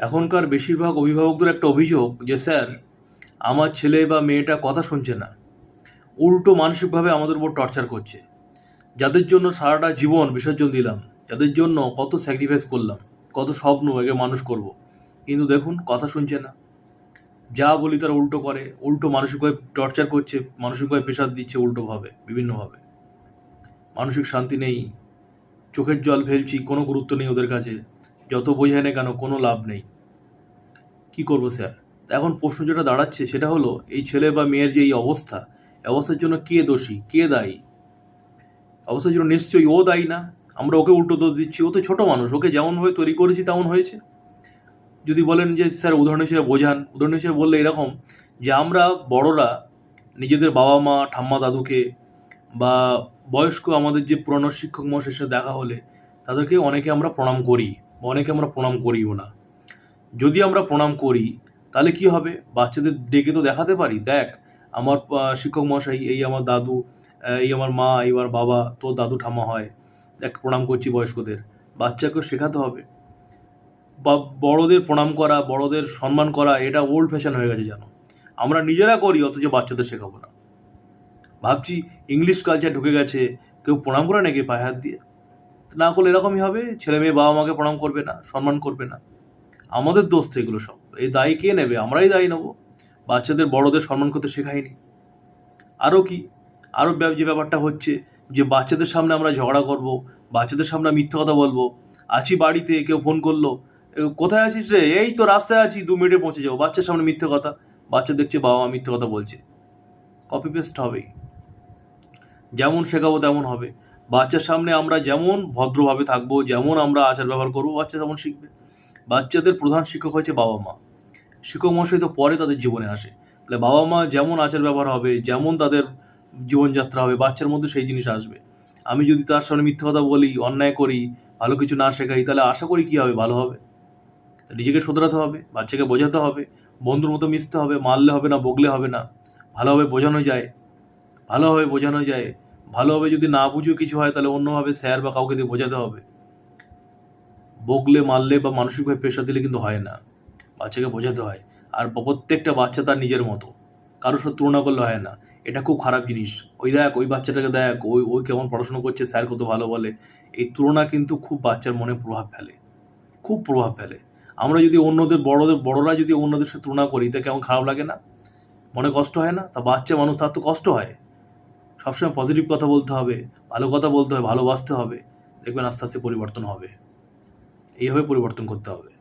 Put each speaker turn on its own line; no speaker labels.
এখনকার বেশিরভাগ অভিভাবকদের একটা অভিযোগ যে, স্যার, আমার ছেলে বা মেয়েটা কথা শুনছে না। উল্টো মানসিকভাবে আমাদের উপর টর্চার করছে। যাদের জন্য সারাটা জীবন বিসর্জন দিলাম, যাদের জন্য কত স্যাক্রিফাইস করলাম, কত স্বপ্ন একে মানুষ করব। কিন্তু দেখুন, কথা শুনছে না। যা বলি তারা উল্টো করে, উল্টো মানসিকভাবে টর্চার করছে, মানসিকভাবে প্রেশার দিচ্ছে উল্টোভাবে, বিভিন্নভাবে। মানসিক শান্তি নেই, চোখের জল ফেলছি, কোনো গুরুত্ব নেই ওদের কাছে। যত বোঝায় না কেন, কোনো লাভ নেই। কি করব স্যার? এখন প্রশ্ন যেটা দাঁড়াচ্ছে সেটা হলো, এই ছেলে বা মেয়ের যে এই অবস্থা অবস্থার জন্য কে দোষী? কে দায়ী? অবস্থার জন্য নিশ্চয়ই ও দায়ী না? আমরা ওকে উল্টো দোষ দিচ্ছি, ও তো ছোটো মানুষ, ওকে যেমনভাবে তৈরি করেছি তেমন হয়েছে। যদি বলেন যে, স্যার, উদাহরণ হিসেবে বোঝান। উদাহরণ হিসেবে বললে এরকম যে, আমরা বড়রা, নিজেদের বাবা মা, ঠাম্মা, দাদুকে বা বয়স্ক আমাদের যে পুরনো শিক্ষক মহাশয়ের সাথে দেখা হলে, তাদেরকে অনেকে আমরা প্রণাম করি। অনেকে আমরা প্রণাম করিও না। যদি আমরা প্রণাম করি, তাহলে কি হবে? বাচ্চাদের ডেকে তো দেখাতে পারি। দেখ, আমার শিক্ষক মহাশয়, এই আমার দাদু এই আমার মা, এই আমার বাবা, তোর দাদু ঠামা হয়। দেখ, প্রণাম করছি বয়স্কদের। বাচ্চাকে শেখাতে হবে। বা, বড়দের প্রণাম করা, বড়দের সম্মান করা, এটা ওল্ড ফ্যাশন হয়ে গেছে জানো আমরা নিজেরা করি, অথচ বাচ্চাদের শেখাবো না। ভাবছি ইংলিশ কালচার ঢুকে গেছে। কেউ প্রণাম করে নাকি পায়ে হাত দিয়ে? না করলে এরকমই হবে, ছেলে মেয়ে বাবা মাকে প্রণাম করবে না, সম্মান করবে না। আমাদের দোষ তো এগুলো সব। এই দায়ী কে নেবে? আমরাই দায়ী নেব। বাচ্চাদের, বড়দের সম্মান করতে শেখাইনি। আরও কি? আরও যে ব্যাপারটা হচ্ছে যে বাচ্চাদের সামনে আমরা ঝগড়া করব, বাচ্চাদের সামনে মিথ্যে কথা বলব, আছি বাড়িতে, কেউ ফোন করল কোথায় আছিস রে? এই তো রাস্তায় আছি, দু মিনিটে পৌঁছে যাব। বাচ্চার সামনে মিথ্যে কথা, বাচ্চা দেখছে বাবা মা মিথ্যে কথা বলছে। কপি পেস্ট হবেই। যেমন শেখাবো তেমন হবে। বাচ্চার সামনে আমরা যেমন ভদ্রভাবে থাকব, যেমন আমরা আচার ব্যবহার করব, বাচ্চা তেমন শিখবে। বাচ্চাদের প্রধান শিক্ষক হচ্ছে বাবা মা। শিক্ষক মশাই তো পরে তাদের জীবনে আসে। তাহলে বাবা মা যেমন আচার ব্যবহার হবে, যেমন তাদের জীবনযাত্রা হবে, বাচ্চার মধ্যে সেই জিনিস আসবে। আমি যদি তার সামনে মিথ্যে কথা বলি, অন্যায় করি, ভালো কিছু না শেখাই, তাহলে আশা করি কী হবে? ভালো হবে। নিজেকে শোধরাতে হবে, বাচ্চাকে বোঝাতে হবে, বন্ধুর মতো মিশতে হবে, মারলে হবে না বগলে হবে না। ভালোভাবে বোঝানো যায়। ভালোভাবে বোঝানো যায়। ভালোভাবে যদি না বুঝেও কিছু হয়, তাহলে অন্যভাবে স্যার বা কাউকে দিয়ে বোঝাতে হবে। বকলে, মারলে বা মানসিকভাবে প্রেশার দিলে কিন্তু হয় না। বাচ্চাকে বোঝাতে হয়। আর প্রত্যেকটা বাচ্চা তার নিজের মতো। কারোর সাথে তুলনা করলে হয় না। এটা খুব খারাপ জিনিস। ওই দেখ, ওই বাচ্চাটাকে দেখ, ওই ওই কেমন পড়াশোনা করছে, স্যার কত ভালো বলে। এই তুলনা কিন্তু খুব বাচ্চার মনে প্রভাব ফেলে। খুব প্রভাব ফেলে। আমরা যদি অন্যদের, বড়দের, বড়রা যদি অন্যদের সাথে তুলনা করি, তা কেমন খারাপ লাগে না? মনে কষ্ট হয় না? তা বাচ্চা মানুষ, তার তো কষ্ট হয়। সবসময় পজিটিভ কথা বলতে হবে, ভালো কথা বলতে হবে, ভালোবাসতে হবে। দেখবেন আস্তে আস্তে পরিবর্তন হবে। এইভাবে পরিবর্তন করতে হবে।